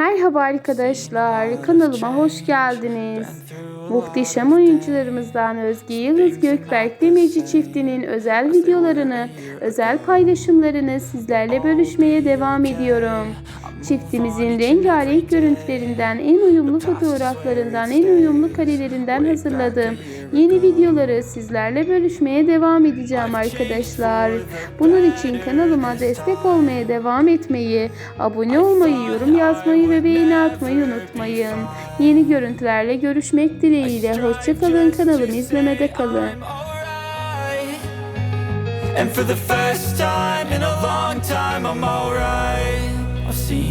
Merhaba arkadaşlar, kanalıma hoş geldiniz. Muhteşem oyuncularımızdan Özge Yıldız Gökberk Demirci çiftinin özel videolarını, özel paylaşımlarını sizlerle bölüşmeye devam ediyorum. Çiftimizin rengarenk görüntülerinden, en uyumlu fotoğraflarından, en uyumlu karelerinden hazırladığım yeni videoları sizlerle bölüşmeye devam edeceğim arkadaşlar. Bunun için kanalıma destek olmaya devam etmeyi, abone olmayı, yorum yazmayı ve beğeni atmayı unutmayın. Yeni görüntülerle görüşmek dileğiyle. Hoşçakalın kanalımı izlemede kalın. And for the first time in a long time, I'm alright.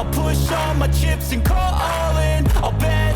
I'll push all my chips and call all in. I'll bet